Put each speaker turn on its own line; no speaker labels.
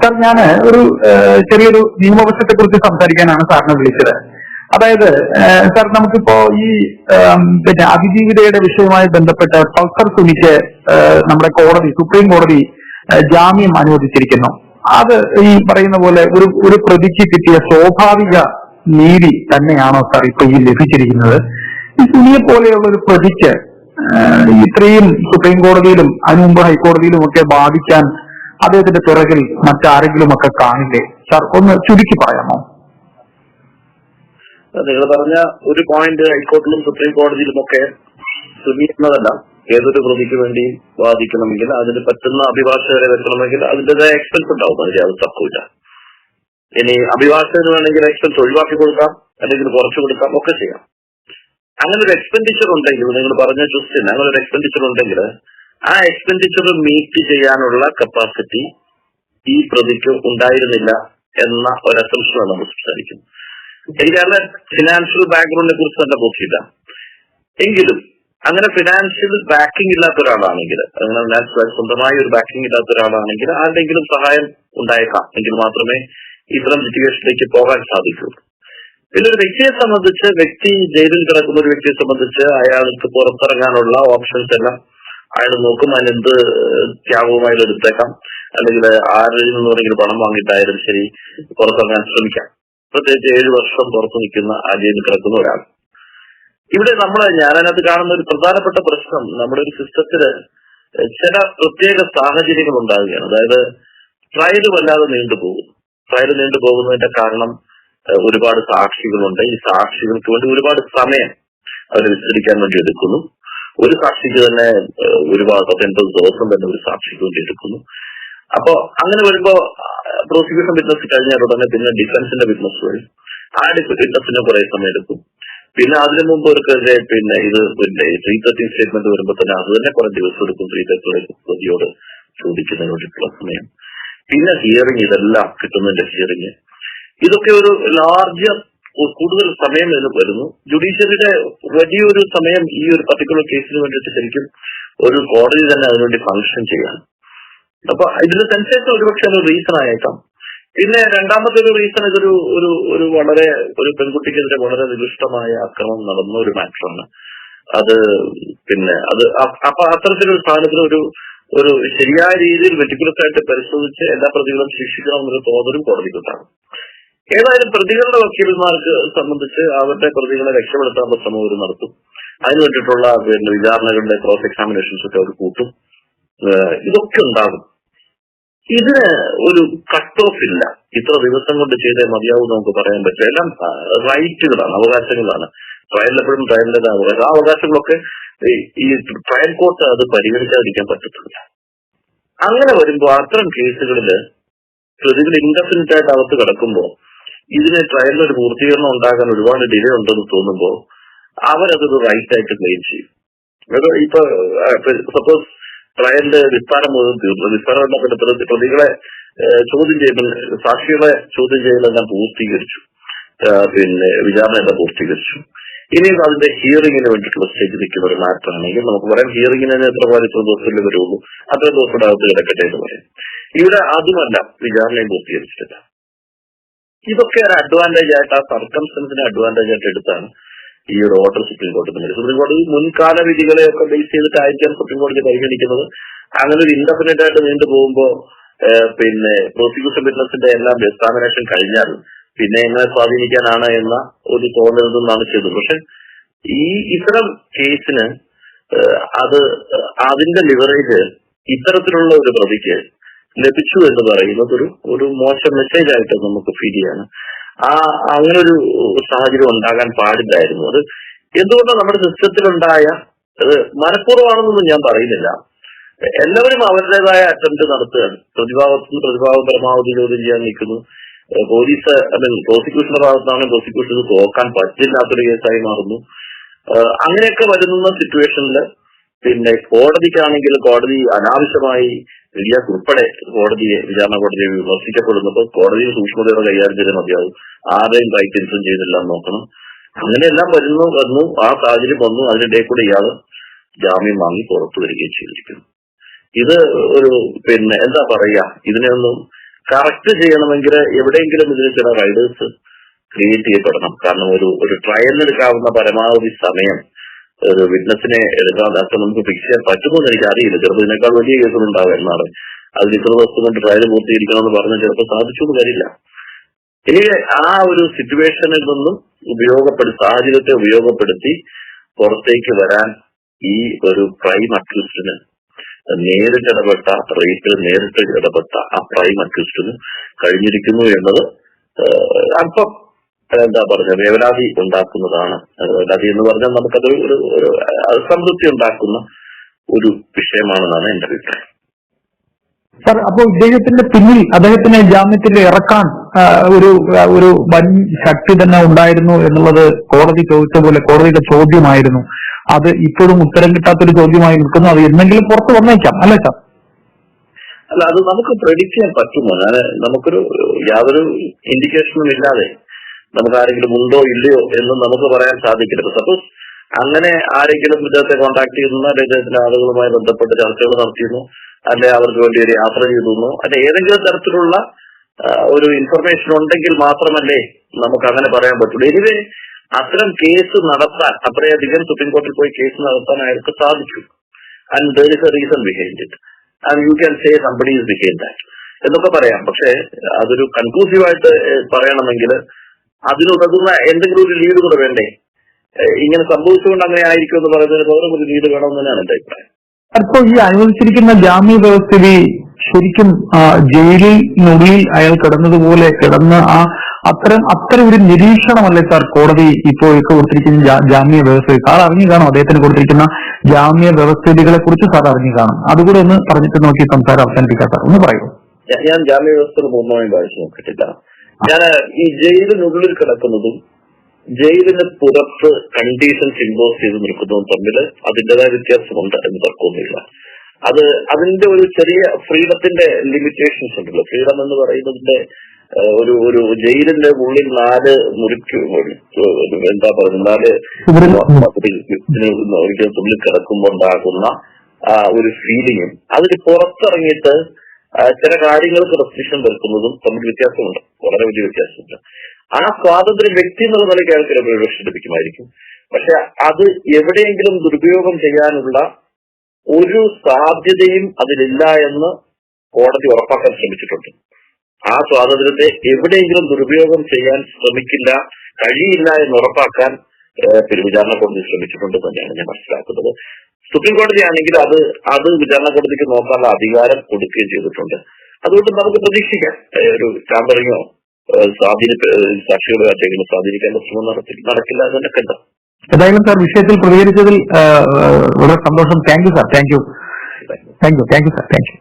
Sir ഞാൻ ഒരു ചെറിയൊരു നിയമവശത്തെ കുറിച്ച് സംസാരിക്കാനാണ് സാറിനെ വിളിച്ചത്. അതായത് സർ നമുക്കിപ്പോ ഈ പിന്നെ അതിജീവിതയുടെ വിഷയവുമായി ബന്ധപ്പെട്ട് പൾസർ സുനിക്ക് നമ്മുടെ കോടതി സുപ്രീം കോടതി ജാമ്യം അനുവദിച്ചിരിക്കുന്നു. അത് ഈ പറയുന്ന പോലെ ഒരു ഒരു പ്രതിക്ക് കിട്ടിയ സ്വാഭാവിക നീതി തന്നെയാണോ സാർ ഇപ്പൊ ഈ ലഭിച്ചിരിക്കുന്നത്? ഈ സുനിയെ പോലെയുള്ള ഒരു പ്രതിക്ക് ഇത്രയും സുപ്രീം കോടതിയിലും അതിനു മുമ്പ് ഹൈക്കോടതിയിലും ഒക്കെ ബാധിക്കാൻ അദ്ദേഹത്തിന്റെ പിറകിൽ മറ്റാരെങ്കിലും ഒക്കെ കാണില്ലേ? സാർ ഒന്ന് ചുരുക്കി പറയാമോ?
നിങ്ങൾ പറഞ്ഞ ഒരു പോയിന്റ് ഹൈക്കോടതിയിലും സുപ്രീം കോടതിയിലും ഒക്കെ ശ്രമിക്കുന്നതല്ല ഏതൊരു പ്രതിക്ക് വേണ്ടി വാദിക്കണമെങ്കിൽ അതിന് പറ്റുന്ന അഭിഭാഷകരെ വെക്കണമെങ്കിൽ അതിന്റേതായ എക്സ്പെൻസ് ഉണ്ടാവും. അതിന്റെ അത് തക്കൂല ഇനി അഭിഭാഷകന് വേണമെങ്കിൽ എക്സ്പെൻസ് ഒഴിവാക്കി കൊടുക്കാം അല്ലെങ്കിൽ കുറച്ചു കൊടുക്കാം ഒക്കെ ചെയ്യാം. അങ്ങനെ ഒരു എക്സ്പെൻഡിച്ചർ ഉണ്ടെങ്കിൽ നിങ്ങൾ പറഞ്ഞ ക്വസ്റ്റ്യൻ അങ്ങനെ ഒരു എക്സ്പെൻഡിച്ചർ ഉണ്ടെങ്കിൽ ആ എക്സ്പെൻഡിച്ചർ മീറ്റ് ചെയ്യാനുള്ള കപ്പാസിറ്റി ഈ പ്രതിക്ക് ഉണ്ടായിരുന്നില്ല എന്ന ഒരു അസംഷനാണ് നമ്മൾ സംസാരിക്കുന്നത്. എനിക്ക് അതിന്റെ ഫിനാൻഷ്യൽ ബാക്ക്ഗ്രൗണ്ടിനെ കുറിച്ച് നല്ല ബോധ്യമില്ല. എങ്കിലും അങ്ങനെ ഫിനാൻഷ്യൽ ബാക്കിംഗ് ഇല്ലാത്ത ഒരാളാണെങ്കിൽ അങ്ങനെ ഫിനാൻഷ്യൽ സ്വന്തമായ ഒരു ബാക്കിംഗ് ഇല്ലാത്ത ഒരാളാണെങ്കിൽ ആരുടെങ്കിലും സഹായം ഉണ്ടായേക്കാം. എങ്കിൽ മാത്രമേ ഇത്തരം സിറ്റുവേഷനിലേക്ക് പോകാൻ സാധിക്കൂ പിന്നെ ഒരു വ്യക്തിയെ സംബന്ധിച്ച് വ്യക്തി ജയിലിൽ കിടക്കുന്ന ഒരു വ്യക്തിയെ സംബന്ധിച്ച് അയാൾക്ക് പുറത്തിറങ്ങാനുള്ള ഓപ്ഷൻസ് എല്ലാം അയാൾ നോക്കും അതിനെന്ത് അയാൾ എടുത്തേക്കാം. അല്ലെങ്കിൽ ആരിൽ നിന്നെങ്കിലും പണം വാങ്ങിയിട്ടായാലും ശരി പുറത്തിറങ്ങാൻ ശ്രമിക്കാം. പ്രത്യേകിച്ച് ഏഴ് വർഷം പുറത്തു നിൽക്കുന്ന ആദ്യം കിടക്കുന്ന ഒരാൾ. ഇവിടെ നമ്മൾ ഞാനതിനകത്ത് കാണുന്ന ഒരു പ്രധാനപ്പെട്ട പ്രശ്നം നമ്മുടെ ഒരു സിസ്റ്റത്തിൽ ചില പ്രത്യേക സാഹചര്യങ്ങൾ ഉണ്ടാവുകയാണ്. അതായത് ട്രയൽ വല്ലാതെ നീണ്ടുപോകും ട്രയൽ നീണ്ടുപോകുന്നതിന്റെ കാരണം ഒരുപാട് സാക്ഷികളുണ്ട്. ഈ സാക്ഷികൾക്ക് വേണ്ടി ഒരുപാട് സമയം അവർ വിസ്തരിക്കാൻ വേണ്ടി എടുക്കുന്നു. ഒരു സാക്ഷിക്ക് തന്നെ ഒരുപാട് പത്തൊൻപത് ദിവസം തന്നെ ഒരു സാക്ഷിക്ക് വേണ്ടി എടുക്കുന്നു. അപ്പോ അങ്ങനെ വരുമ്പോ പ്രോസിക്യൂഷൻ വിറ്റ്നസ് കഴിഞ്ഞാൽ ഉടനെ പിന്നെ ഡിഫൻസിന്റെ വിറ്റ്നസ് വരും. ആ വിറ്റ്നസിന് കുറെ സമയം എടുക്കും. പിന്നെ അതിനു മുമ്പ് ഒരു പിന്നെ ഇത് പിന്നെ ത്രീ തേർട്ടി സ്റ്റേറ്റ്മെന്റ് വരുമ്പോൾ തന്നെ അത് തന്നെ കുറെ ദിവസം എടുക്കും. ത്രീ തേർട്ടി പ്രതിയോട് ചോദിക്കുന്നതിന് വേണ്ടിയിട്ടുള്ള സമയം. പിന്നെ ഹിയറിംഗ് ഇതെല്ലാം കിട്ടുന്നതിന്റെ ഹിയറിംഗ് ഇതൊക്കെ ഒരു ലാർജ് കൂടുതൽ സമയം ഇതിന് വരുന്നു. ജുഡീഷ്യറിയുടെ വലിയൊരു സമയം ഈ ഒരു പർട്ടിക്കുലർ കേസിന് വേണ്ടിയിട്ട് ശരിക്കും ഒരു കോടതി തന്നെ അതിനുവേണ്ടി ഫങ്ഷൻ ചെയ്യാണ്. അപ്പൊ ഇതിന്റെ സെൻസേഷൻ ഒരുപക്ഷെ ഒരു റീസൺ ആയേക്കാം. പിന്നെ രണ്ടാമത്തെ ഒരു റീസൺ ഇതൊരു ഒരു ഒരു വളരെ ഒരു പെൺകുട്ടിക്കെതിരെ വളരെ നികൃഷ്ടമായ അക്രമം നടന്ന ഒരു മാറ്ററാണ്. അത് പിന്നെ അത് അപ്പൊ അത്തരത്തിലൊരു സ്ഥാനത്തിന് ഒരു ഒരു ശരിയായ രീതിയിൽ മെറ്റിക്കുലസ് ആയിട്ട് പരിശോധിച്ച് എല്ലാ പ്രതികളും ശിക്ഷിക്കണം എന്നൊരു തോന്നലും കോടതിക്കുണ്ടാകും. ഏതായാലും പ്രതികളുടെ വക്കീലന്മാർക്ക് സംബന്ധിച്ച് അവരുടെ പ്രതികളെ രക്ഷപ്പെടുത്താനുള്ള ശ്രമം അവർ നടത്തും. അതിന് വേണ്ടിയിട്ടുള്ള പിന്നെ വിചാരണകളുടെ ക്രോസ് എക്സാമിനേഷൻസ് ഒക്കെ അവർ കൂട്ടും. ഇതൊക്കെ ഉണ്ടാകും. ഇതിന് ഒരു കട്ട് ഓഫ് ഇല്ല. ഇത്ര ദിവസം കൊണ്ട് ചെയ്തേ മതിയാവും നമുക്ക് പറയാൻ പറ്റില്ല. എല്ലാം റൈറ്റുകളാണ് അവകാശങ്ങളാണ്. ട്രയലിലെപ്പോഴും ട്രയലിന്റെ അവകാശം ആ അവകാശങ്ങളൊക്കെ ഈ- ട്രയൽ കോർട്ട് അത് പരിഗണിക്കാതിരിക്കാൻ പറ്റത്തില്ല. അങ്ങനെ വരുമ്പോൾ അത്തരം കേസുകളിൽ പ്രതികൾ ഇൻഡെഫിനിറ്റ് ആയിട്ട് അകത്ത് കിടക്കുമ്പോൾ ഇതിന് ട്രയലിന് ഒരു പൂർത്തീകരണം ഉണ്ടാകാൻ ഒരുപാട് ഡിലേ ഉണ്ടെന്ന് തോന്നുമ്പോൾ അവരതൊരു റൈറ്റ് ആയിട്ട് ക്ലെയിം ചെയ്യും. ഇപ്പൊ സപ്പോസ് ട്രയലിന്റെ വിസ്താരം മുഴുവൻ തീർന്നു. പ്രതി- പ്രതികളെ ചോദ്യം ചെയ്യൽ സാക്ഷികളെ ചോദ്യം ചെയ്യലെല്ലാം പൂർത്തീകരിച്ചു. പിന്നെ വിചാരണ എല്ലാം പൂർത്തീകരിച്ചു. ഇനി അതിന്റെ ഹിയറിംഗിന് വേണ്ടിയിട്ടുള്ള സ്റ്റേജ് നിൽക്കുന്ന ഒരു മാറ്റർ ആണെങ്കിൽ നമുക്ക് പറയാം ഹിയറിംഗിന് തന്നെ എത്ര പോലെ ഇത്ര ദിവസത്തിൽ വരുള്ളൂ. അത്ര ദിവസത്തിനകത്ത് കിടക്കട്ടെ എന്ന് പറയും. ഇവിടെ അതുമല്ല വിചാരണയും പൂർത്തീകരിച്ചിട്ടില്ല. ഇതൊക്കെ ഒരു അഡ്വാന്റേജ് ആയിട്ട് ആ സർക്കംസ്റ്റൻസിന് അഡ്വാന്റേജ് ആയിട്ട് എടുത്താണ് ഈ ഒരു ഓർഡർ സുപ്രീം കോടതി സുപ്രീം കോടതി മുൻകാല വിധികളെ ഒക്കെ ബേസ് ചെയ്തിട്ടായിരിക്കാം സുപ്രീം കോടതി പരിഗണിക്കുന്നത്. അങ്ങനെ ഒരു ഇൻഡെഫിനറ്റ് ആയിട്ട് നീണ്ടു പോകുമ്പോൾ പിന്നെ പ്രോസിക്യൂഷൻ വിറ്റ്നസിന്റെ എല്ലാം എക്സാമിനേഷൻ കഴിഞ്ഞാൽ പിന്നെ എങ്ങനെ സ്വാധീനിക്കാനാണ് എന്ന ഒരു തോന്നരുതെന്നാണ് ചെയ്തത്. പക്ഷെ ഈ ഇത്തരം കേസിന് അത് അതിന്റെ ലിവറേജ് ഇത്തരത്തിലുള്ള ഒരു പ്രതിക്ക് ലഭിച്ചു എന്ന് പറയുന്നത് ഒരു ഒരു മോശം മെസ്സേജ് ആയിട്ട് നമുക്ക് ഫീൽ ചെയ്യാണ്. ആ അങ്ങനെ ഒരു സാഹചര്യം ഉണ്ടാകാൻ പാടില്ലായിരുന്നു അത്. എന്തുകൊണ്ടാണ് നമ്മുടെ സിസ്റ്റത്തിലുണ്ടായ അത് മനഃപൂർവമാണെന്നൊന്നും ഞാൻ പറയുന്നില്ല. എല്ലാവരും അവരുടേതായ അറ്റംപ്റ്റ് നടത്തുകയാണ്. പ്രതിഭാഗത്തുനിന്ന് പ്രതിഭാഗം പരമാവധി ചോദ്യം ചെയ്യാൻ നിൽക്കുന്നു. പോലീസ് അല്ലെങ്കിൽ പ്രോസിക്യൂഷന്റെ ഭാഗത്താണെങ്കിൽ പ്രോസിക്യൂഷന് തോക്കാൻ പറ്റില്ലാത്തൊരു കേസായി മാറുന്നു. അങ്ങനെയൊക്കെ വരുന്ന സിറ്റുവേഷനിൽ പിന്നെ കോടതിക്കാണെങ്കിൽ കോടതി അനാവശ്യമായി റിയാസ് ഉൾപ്പെടെ കോടതിയെ വിചാരണ കോടതിയെ വിമർശിക്കപ്പെടുന്നപ്പോൾ കോടതിയെ സൂക്ഷ്മതയോടെ കൈകാര്യം ചെയ്താൽ മതിയാവും. ആരെയും റൈറ്റ് ഇൻഫ്ലും ചെയ്തില്ല നോക്കണം. അങ്ങനെയെല്ലാം വരുന്നു വന്നു. ആ സാഹചര്യം വന്നു. അതിനിടെ കൂടെ ഇയാൾ ജാമ്യം വാങ്ങി പുറത്തു വരികയും ചെയ്തിരിക്കുന്നു. ഇത് ഒരു പിന്നെ എന്താ പറയാ ഇതിനെ ഒന്നും കറക്റ്റ് ചെയ്യണമെങ്കിൽ എവിടെയെങ്കിലും ഇതിന് ചില റൈഡേഴ്സ് ക്രിയേറ്റ് ചെയ്യപ്പെടണം. കാരണം ഒരു ഒരു ട്രയൽ എടുക്കാവുന്ന പരമാവധി സമയം ഒരു എടുക്കാൻ അത്ര നമുക്ക് ഫിക്സ് ചെയ്യാൻ പറ്റുമോ എന്ന് എനിക്ക് അറിയില്ല. ചിലപ്പോൾ ഇതിനേക്കാൾ വലിയ കേസുകൾ എന്നാണ് അതിൽ ഇത്ര ദിവസം കൊണ്ട് ട്രയൽ പൂർത്തീകരിക്കണമെന്ന് പറഞ്ഞാൽ ചിലപ്പോൾ സാധിച്ചു എന്ന് കാര്യമില്ല ഇനി ആ ഒരു സിറ്റുവേഷനിൽ നിന്നും ഉപയോഗപ്പെടുത്തി സാഹചര്യത്തെ ഉപയോഗപ്പെടുത്തി പുറത്തേക്ക് വരാൻ ഈ ഒരു പ്രൈം അക്യൂസ്റ്റിന് നേരിട്ട് ഇടപെട്ട റേറ്റിൽ നേരിട്ട് ഇടപെട്ട ആ പ്രൈം അക്യൂസ്റ്റിന് കഴിഞ്ഞിരിക്കുന്നു എന്നത് അല്പം എന്താ പറഞ്ഞത്? വേവലാതി ഉണ്ടാക്കുന്നതാണ്. വേവലാതി എന്ന് പറഞ്ഞാൽ നമുക്കത് ഒരു ഒരു സംതൃപ്തി ഉണ്ടാക്കുന്ന ഒരു വിഷയമാണെന്നാണ് എന്റെ അഭിപ്രായം.
സാർ അപ്പോ ഇദ്ദേഹത്തിന്റെ പിന്നിൽ അദ്ദേഹത്തിനെ ജാമ്യത്തിൽ ഇറക്കാൻ ഒരു ഒരു വൻ ശക്തി തന്നെ ഉണ്ടായിരുന്നു എന്നുള്ളത് കോടതി ചോദിച്ച പോലെ കോടതിയുടെ ചോദ്യമായിരുന്നു. അത് ഇപ്പോഴും ഉത്തരം കിട്ടാത്തൊരു ചോദ്യമായി നിൽക്കുന്നു. അത് എന്തെങ്കിലും പുറത്ത് വന്നേക്കാം അല്ലേ സാർ?
അല്ല അത് നമുക്ക് പ്രഡിക്റ്റ് ചെയ്യാൻ പറ്റുമോ? ഞാൻ നമുക്കൊരു യാതൊരു ഇൻഡിക്കേഷനും ഇല്ലാതെ നമുക്ക് ആരെങ്കിലും ഉണ്ടോ ഇല്ലയോ എന്ന് നമുക്ക് പറയാൻ സാധിക്കില്ല. സപ്പോസ് അങ്ങനെ ആരെങ്കിലും ഇദ്ദേഹത്തെ കോൺടാക്ട് ചെയ്യുന്നു അല്ലെങ്കിൽ ഇദ്ദേഹത്തിന്റെ ആളുകളുമായി ബന്ധപ്പെട്ട് ചർച്ചകൾ നടത്തിയിരുന്നു അല്ലെ അവർക്ക് വേണ്ടി ഒരു യാത്ര ചെയ്തിരുന്നു അല്ലെ ഏതെങ്കിലും തരത്തിലുള്ള ഒരു ഇൻഫർമേഷൻ ഉണ്ടെങ്കിൽ മാത്രമല്ലേ നമുക്ക് അങ്ങനെ പറയാൻ പറ്റുള്ളൂ. എനിവേ അത്തരം കേസ് നടത്താൻ അത്രയധികം സുപ്രീം കോടതിയിൽ പോയി കേസ് നടത്താൻ അയാൾക്ക് സാധിച്ചു. And there is a reason behind it and you can say somebody is behind that എന്നൊക്കെ പറയാം. പക്ഷെ അതൊരു കൺക്ലൂസീവ് ആയിട്ട് പറയണമെങ്കിൽ അതിനുതകുന്ന എന്തെങ്കിലും ഒരു ലീഡ് കൂടെ വേണ്ടേ? ഇങ്ങനെ സംഭവിച്ചുകൊണ്ട് അങ്ങനെ ആയിരിക്കും എന്ന് പറയുന്നതിന് പകരം ഒരു ലീഡ് വേണമെന്ന് തന്നെയാണ് എന്റെ അഭിപ്രായം.
അപ്പോ ഈ അനുവദിച്ചിരിക്കുന്ന ജാമ്യ വ്യവസ്ഥിതി ശരിക്കും ജയിലിനുള്ളിൽ അയാൾ കിടന്നതുപോലെ കിടന്ന ആ അത്തരം അത്തരം ഒരു നിരീക്ഷണമല്ലേ സാർ കോടതി ഇപ്പോൾ ഒക്കെ കൊടുത്തിരിക്കുന്ന ജാമ്യ വ്യവസ്ഥ സാർ അറിഞ്ഞു കാണും അദ്ദേഹത്തിന് കൊടുത്തിരിക്കുന്ന ജാമ്യ വ്യവസ്ഥിതികളെ കുറിച്ച് സാർ അറിഞ്ഞു കാണും. അതുകൂടെ ഒന്ന് പറഞ്ഞിട്ട് നോക്കി സംസാരം അവസാനിപ്പിക്കാം സാർ. ഒന്ന് പറയൂ.
ഞാൻ ജാമ്യ വ്യവസ്ഥകൾ പൂർണമായും വായിച്ചു നോക്കിയിട്ടില്ല. ഞാൻ ഈ ജയിലിനുള്ളിൽ കിടക്കുന്നതും ജയിലിന് പുറത്ത് കണ്ടീഷൻസ് ഇമ്പോസ് ചെയ്ത് നിൽക്കുന്നതും തമ്മിൽ അതിന്റെതായ വ്യത്യാസമുണ്ട് എന്ന് തർക്കമൊന്നുമില്ല. അത് അതിന്റെ ഒരു ചെറിയ ഫ്രീഡത്തിന്റെ ലിമിറ്റേഷൻസ് ഉണ്ടല്ലോ. ഫ്രീഡം എന്ന് പറയുന്നതിന്റെ ഒരു ഒരു ജയിലിന്റെ ഉള്ളിൽ നാല് മുറിക്ക് എന്താ പറയുന്നത് നാല് ഒരിക്കലും തുള്ളിൽ ആ ഒരു ഫീലിങ്ങും അതിന് പുറത്തിറങ്ങിയിട്ട് ചില കാര്യങ്ങൾക്ക് റെസ്ട്രിക്ഷൻ വരുത്തുന്നതും തമ്മിൽ വ്യത്യാസമുണ്ട്. വളരെ വലിയ വ്യത്യാസമുണ്ട്. ആ സ്വാതന്ത്ര്യം വ്യക്തി എന്നുള്ള നിലയ്ക്ക് അയാൾക്ക് ഒരുപക്ഷെ ലഭിക്കുമായിരിക്കും. പക്ഷെ അത് എവിടെയെങ്കിലും ദുരുപയോഗം ചെയ്യാനുള്ള ഒരു സാധ്യതയും അതിലില്ല എന്ന് കോടതി ഉറപ്പാക്കാൻ ശ്രമിച്ചിട്ടുണ്ട്. ആ സ്വാതന്ത്ര്യത്തെ എവിടെയെങ്കിലും ദുരുപയോഗം ചെയ്യാൻ ശ്രമിക്കില്ല കഴിയില്ല എന്ന് ഉറപ്പാക്കാൻ പെരുവിചാരണ കോടതി ശ്രമിച്ചിട്ടുണ്ട് തന്നെയാണ് ഞാൻ മനസ്സിലാക്കുന്നത്. സുപ്രീം കോടതി ആണെങ്കിൽ അത് അത് വിചാരണ കോടതിക്ക് നോക്കാനുള്ള അധികാരം കൊടുക്കുകയും ചെയ്തിട്ടുണ്ട്. അതുകൊണ്ട് നമുക്ക് പ്രതീക്ഷിക്കാം. ഒരു ടാമ്പറിങ്ങോ സ്വാധീന സാക്ഷികളോ ആരെങ്കിലും സ്വാധീനിക്കാൻ ശ്രമം നടത്തി നടക്കില്ല എന്ന് തന്നെ കണ്ടു
ഏതായാലും സാർ വിഷയത്തിൽ പ്രതികരിച്ചതിൽ വളരെ സന്തോഷം. Thank you sir. Thank you. Thank you. Thank you sir. Thank you.